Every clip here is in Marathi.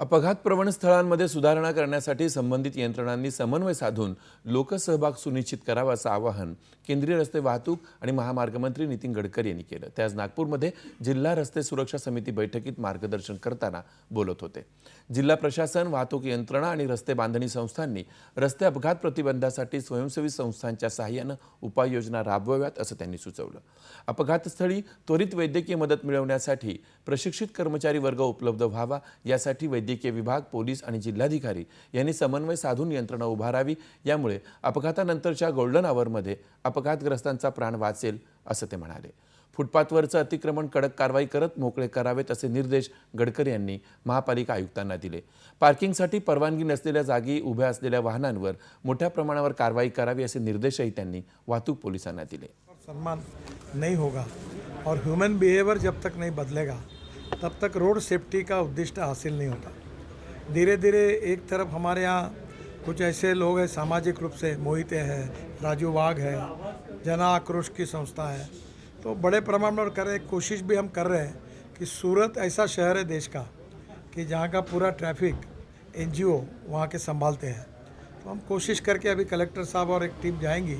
अपघात प्रवण स्थळांमध्ये सुधारणा करण्यासाठी संबंधित यंत्रणांनी समन्वय साधून लोकसहभाग सुनिश्चित करावा असं आवाहन केंद्रीय रस्ते वाहतूक आणि महामार्ग मंत्री नितीन गडकरी यांनी केलं. ते आज नागपूरमध्ये जिल्हा रस्ते सुरक्षा समिती बैठकीत मार्गदर्शन करताना बोलत होते. जिल्हा प्रशासन वाहतूक यंत्रणा आणि रस्ते बांधणी संस्थांनी रस्ते अपघात प्रतिबंधासाठी स्वयंसेवी संस्थांच्या सहाय्यानं उपाययोजना राबवाव्यात असं त्यांनी सुचवलं. अपघातस्थळी त्वरित वैद्यकीय मदत मिळवण्यासाठी प्रशिक्षित कर्मचारी वर्ग उपलब्ध व्हावा यासाठी वैद्यकीय विभाग पोलीस आणि जिल्हाधिकारी यांनी समन्वय साधून यंत्रणा उभारावी. यामुळे अपघातानंतरच्या गोल्डन आवरमध्ये अपघातग्रस्तांचा प्राण वाचेल असं ते म्हणाले. फुटपाथवरचं अतिक्रमण कडक कारवाई करत मोकळे करावेत असे निर्देश गडकरी यांनी महापालिका आयुक्तांना दिले. पार्किंगसाठी परवानगी नसलेल्या जागी उभ्या असलेल्या वाहनांवर मोठ्या प्रमाणावर कारवाई करावी असे निर्देशही त्यांनी वाहतूक पोलिसांना दिले. सन्मान नहीं होगा और ह्यूमन बिहेवियर जब तक नहीं बदलेगा तब तक रोड सेफ्टी का उद्दिष्ट हासिल नहीं होता. धीरे धीरे एक तरफ़ हमारे यहाँ कुछ ऐसे लोग हैं, सामाजिक रूप से मोहिते हैं, राजू वाघ है, जना आक्रोश की संस्था है। तो बड़े प्रमाण में कर रहे कोशिश भी हम कर रहे हैं कि सूरत ऐसा शहर है देश का कि जहाँ का पूरा ट्रैफ़िक, एनजीओ वहाँ के संभालते हैं। तो हम कोशिश करके अभी कलेक्टर साहब और एक टीम जाएँगी,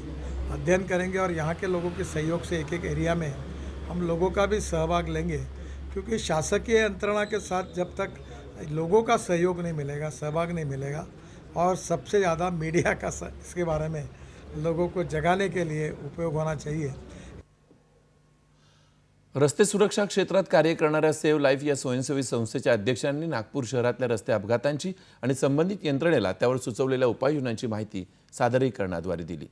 अध्ययन करेंगे और यहाँ के लोगों के सहयोग से एक एक एरिया में हम लोगों का भी सहभाग लेंगे। क्योंकि शासकीय यंत्रणा के साथ जब तक लोगों का सहयोग नहीं मिलेगा सहभाग नहीं मिलेगा और सबसे ज़्यादा मीडिया का स- इसके बारे में लोगों को जगाने के लिए उपयोग होना चाहिए। रस्ते सुरक्षा क्षेत्रात कार्य करणाऱ्या सेव्ह लाईफ या स्वयंसेवी संस्थेच्या अध्यक्षांनी नागपूर शहरातल्या रस्ते अपघातांची आणि संबंधित यंत्रणेला त्यावर सुचवलेल्या उपाययोजनांची माहिती सादरीकरणाद्वारे दिली.